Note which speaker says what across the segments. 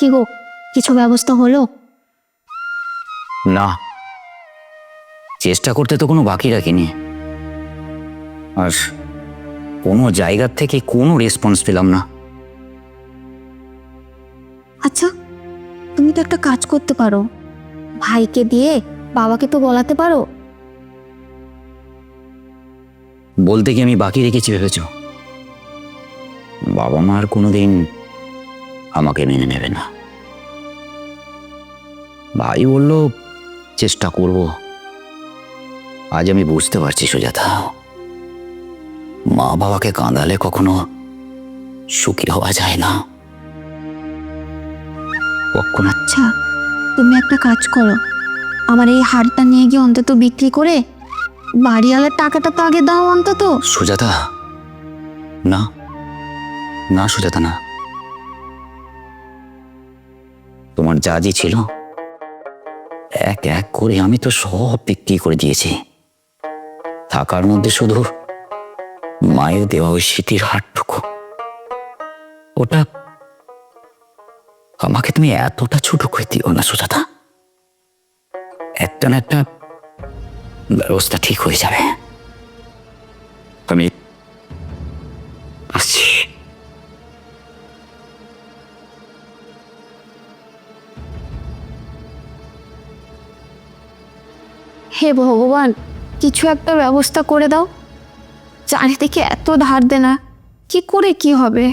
Speaker 1: কি গো? কিছু ব্যবস্থা হলো?
Speaker 2: না। চেষ্টা করতে তো কোনো বাকি রাখিনি। আর কোনো জায়গার থেকে কোনো রেসপন্স পেলাম না।
Speaker 1: আচ্ছা তুমি তো একটা কাজ করতে পারো। ভাইকে দিয়ে বাবাকে তো বলাতে পারো।
Speaker 2: বলতে কি আমি বাকি রেখেছি ভেবেছ? বাবা মা আর কোনোদিন আমাকে মেনে নেবে না। ভাই বলল চেষ্টা করব। আজ আমি বুঝতে পারছি সুজাতা। মা বাবাকে কাঁদালে কখনো সুখী হওয়া যায় না। কখনো
Speaker 1: আচ্ছা তুমি একটা কাজ করো। আমার এই হারটা নিয়ে গিয়ে অন্তত বিক্রি করে বাড়িওয়ালার টাকাটা তো আগে দাও অন্তত।
Speaker 2: সুজাতা না। না সুজাতা না। তোমার যা যে ছিল। এক এক করে আমি তো সব বিক্রি করে দিয়েছি। থাকার মধ্যে শুধু মায়ের দেওয়া ওই স্মৃতির হাটটুকু। ওটা আমাকে তুমি এতটা ছোট করে দিও না সুজাতা। একটা না একটা ব্যবস্থা ঠিক হয়ে যাবে। আমি
Speaker 1: হে ভগবান, কিছু একটা ব্যবস্থা করে দাও। চারিদিকে এত ধার দে না কি করে কি হবে?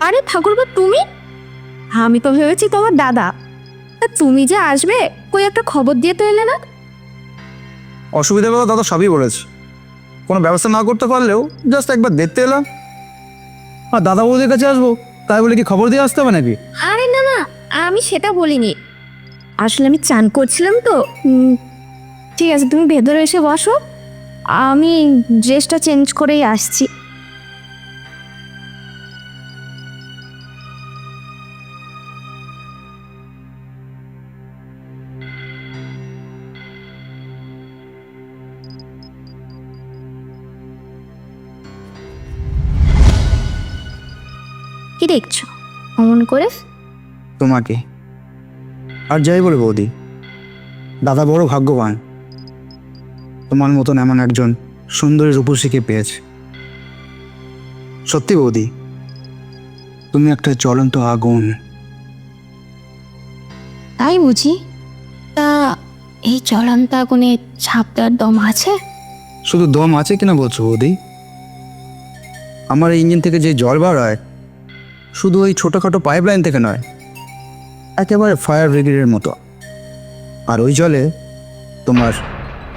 Speaker 1: আরে ঠাকুরবা তুমি? আমি তো ভেবেছি তোমার দাদা। তা তুমি যে আসবে কই একটা খবর দিয়ে তো এলে না?
Speaker 3: অসুবিধা কথা দাদা সবই বলেছে। কোনো ব্যবস্থা না করতে পারলেও জাস্ট একবার দেখতে এলাম। আর দাদা বৌদির কাছে আসব তাই বলে কি খবর দিয়ে আসতে হবে নাকি?
Speaker 1: আরে না না আমি সেটা বলিনি। আসলে আমি চান করছিলাম তো। ঠিক আছে তুমি ভেতরে এসে বসো। আমি ড্রেসটা চেঞ্জ করেই আসছি। দেখছ? অমন করে?
Speaker 3: তোমাকে। আর যাই বলে বৌদি। দাদা বড় ভাগ্যবান। তোমার মতন এমন একজন সুন্দরী রূপসীকে পেয়েছে। সত্যি বৌদি তুমি একটা জ্বলন্ত আগুন।
Speaker 1: তাই বুঝি? তা এই চলন্ত আগুনে ছাপ দেওয়ার দম আছে?
Speaker 3: শুধু দম আছে কিনা বলছো বৌদি? আমার ইঞ্জিন থেকে যে জল বার হয় শুধু ওই ছোটোখাটো পাইপ লাইন থেকে নয় একেবারে ফায়ার ব্রিগেডের মতো। আর ওই জলে তোমার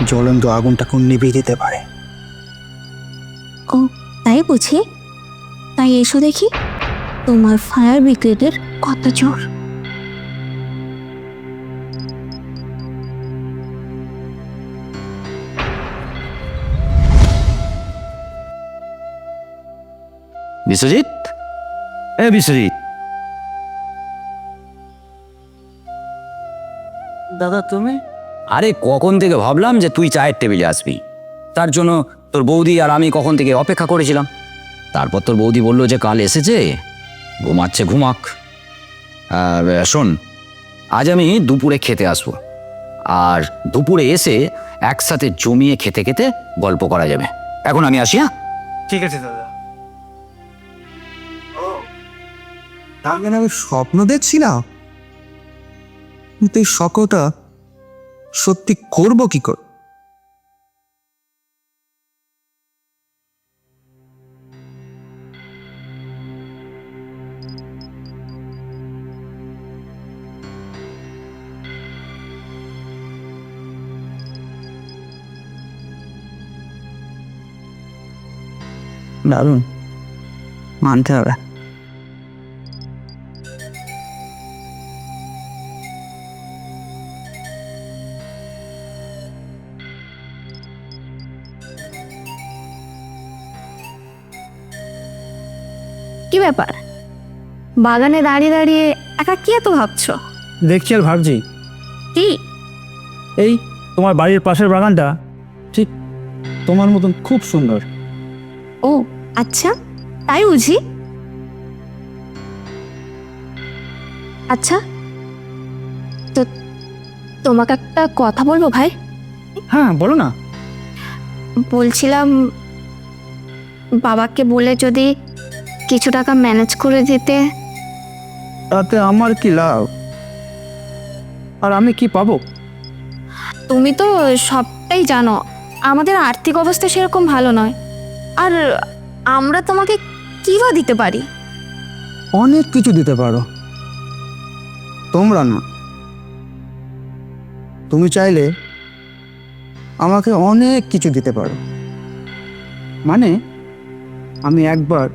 Speaker 3: জ্বলন্ত আগুনটাকে নিভিয়ে দিতে পারে?
Speaker 1: ও তাই বুঝি? তাই এসো দেখি তোমার ফায়ার ব্রিগেডের কত জোর?
Speaker 2: বিশ্বজিৎ? এ বিশ্বজিৎ
Speaker 3: দাদা তুমি?
Speaker 2: আরে কখন থেকে ভাবলাম যে তুই চায়ের টেবিলে আসবি। তার জন্য তোর বৌদি আর আমি কখন থেকে অপেক্ষা করেছিলাম। তারপর তোর বৌদি বলল যে কাল এসেছে ঘুমাচ্ছে ঘুমাক। শোন আজ আমি দুপুরে খেতে আসব। আর দুপুরে এসে একসাথে জমিয়ে খেতে খেতে গল্প করা যাবে। এখন আমি আসি হ্যাঁ?
Speaker 3: ঠিক আছে দাদা। তার মানে আমি স্বপ্ন দেখছিলাম কিন্তু এই স্বপ্নটা সত্যি করব কি করে? দারুণ। মানতে হবে।
Speaker 1: ব্যাপার? বাগানে দাঁড়িয়ে দাঁড়িয়ে একা কি এত ভাবছ?
Speaker 4: দেখছি আর ভাবছি।
Speaker 1: কি?
Speaker 4: এই তোমার বাড়ির পাশের বাগানটা ঠিক তোমার মতন খুব সুন্দর।
Speaker 1: ও আচ্ছা তাই বুঝি। আচ্ছা তো তোমাকে একটা কথা বলব ভাই?
Speaker 4: হ্যাঁ বলো না।
Speaker 1: বলছিলাম বাবাকে বলে যদি কিছু টাকা ম্যানেজ করে দিতে।
Speaker 3: তাতে আমার কি লাভ?
Speaker 4: আর আমি কি পাবো?
Speaker 1: তুমি তো সবটাই জানো আমাদের আর্থিক অবস্থা সেরকম ভালো নয়। আর আমরা তোমাকে কী বা দিতে পারি?
Speaker 3: অনেক কিছু দিতে পারো। তোমরা না। তুমি চাইলে আমাকে অনেক কিছু দিতে পারো। মানে আমি একবার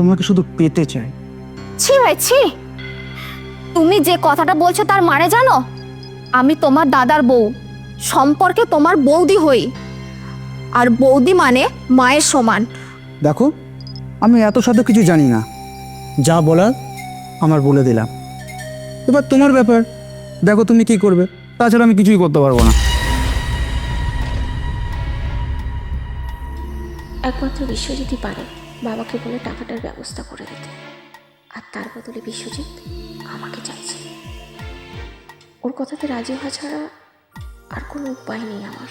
Speaker 3: তোমাকে শুধু পেতে চাই।
Speaker 1: ছি ভাই ছি। তুমি যে কথাটা বলছো তার মানে জানো? আমি তোমার দাদার বউ সম্পর্কে তোমার বৌদি হই। আর বৌদি মানে মায়ের সমান।
Speaker 3: দেখো আমি এত সাথে কিছু জানি না। যা বলার আমার বলে দিলাম। এবার তোমার ব্যাপার দেখো তুমি কি করবে। তাছাড়া আমি কিছুই করতে পারব না।
Speaker 5: একমাত্র বিশ্বজিৎই পারে। বাবাকে বলে টাকাটার ব্যবস্থা করে দিতে। আর তার বদলে বিশ্বজিৎ আমাকে চাইছে। ওর কথাতে রাজি হওয়া ছাড়া আর কোনো উপায় নেই আমার।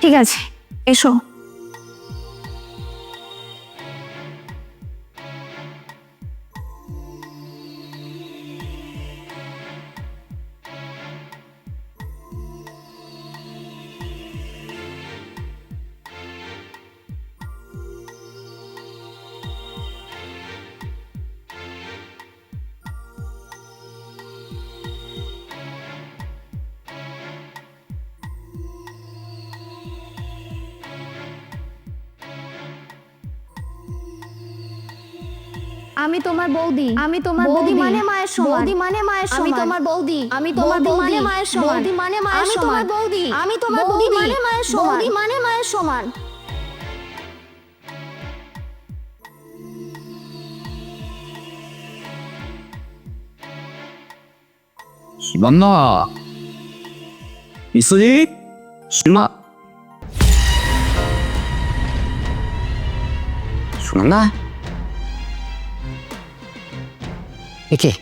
Speaker 1: ঠিক আছে, এসো। আমি তোমার বৌদি। আমি তোমার বৌদি মানে মায়ের সমান। বৌদি মানে মায়ের সমান। আমি তোমার বৌদি। আমি তোমার বৌদি মানে মায়ের সমান। বৌদি মানে মায়ের সমান আমি তোমার বৌদি। আমি তোমার বৌদি মানে মায়ের সমান। বৌদি মানে মায়ের সমান।
Speaker 2: সুনন্দা বিশ্বজিৎ সুনন্দা সুনন্দা একে।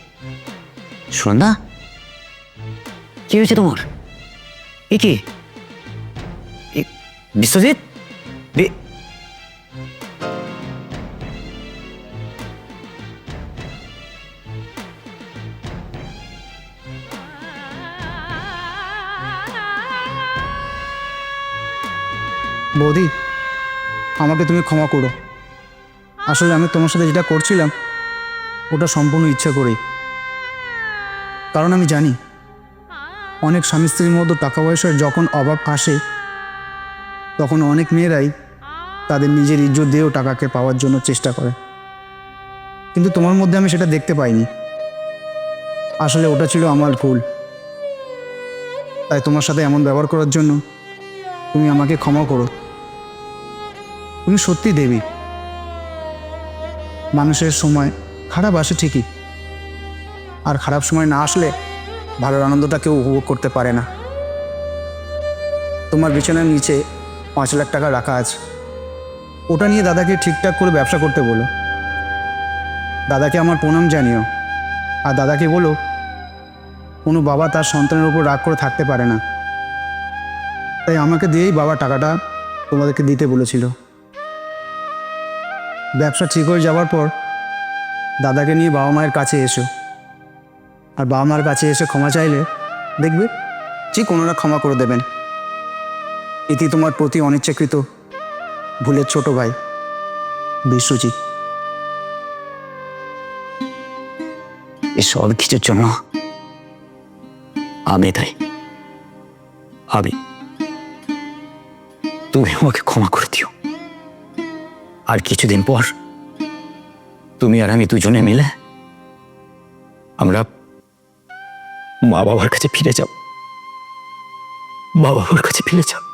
Speaker 2: সুনন্দা কি হয়েছে তোমার? একে। বিশ্বজিৎ? বি-
Speaker 3: বৌদি, আমাকে তুমি ক্ষমা করো। আসলে আমি তোমার সাথে যেটা করছিলাম ওটা সম্পূর্ণ ইচ্ছা করেই। কারণ আমি জানি, অনেক স্বামী স্ত্রীর মধ্যে টাকা পয়সার যখন অভাব আসে, তখন অনেক মেয়েরাই তাদের নিজের ইজ্জত দিয়েও টাকাকে পাওয়ার জন্য চেষ্টা করে। কিন্তু তোমার মধ্যে আমি সেটা দেখতে পাইনি। আসলে ওটা ছিল আমার ভুল। তাই তোমার সাথে এমন ব্যবহার করার জন্য তুমি আমাকে ক্ষমা করো। তুমি সত্যি দেবী। মানুষের সময় খারাপ আসে ঠিকই। আর খারাপ সময় না আসলে ভালোর আনন্দটা কেউ উপভোগ করতে পারে না। তোমার বিছানার নিচে পাঁচ লাখ টাকা রাখা আছে। ওটা নিয়ে দাদাকে ঠিকঠাক করে ব্যবসা করতে বলো। দাদাকে আমার প্রণাম জানিও। আর দাদাকে বলো, কোনো বাবা তার সন্তানের উপর রাগ করে থাকতে পারে না। তাই আমাকে দিয়েই বাবা টাকাটা তোমাদেরকে দিতে বলেছিল। ব্যবসা ঠিক হয়ে যাওয়ার পর দাদাকে নিয়ে বাবা মায়ের কাছে এসো। আর বাবা মার কাছে এসে ক্ষমা চাইলে দেখবে ঠিক ওনারা ক্ষমা করে দেবেন। এটি তোমার প্রতি অনিচ্ছাকৃত ভুলের ছোট ভাই, বিশ্বজিৎ।
Speaker 2: এসব কিছুর জন্য আমি তাই আমি। তুমি আমাকে ক্ষমা করে দিও। আর কিছুদিন পর তুমি আর আমি দুজনে মিলে আমরা মা বাবার কাছে ফিরে যাব। মা বাবার কাছে ফিরে যাব।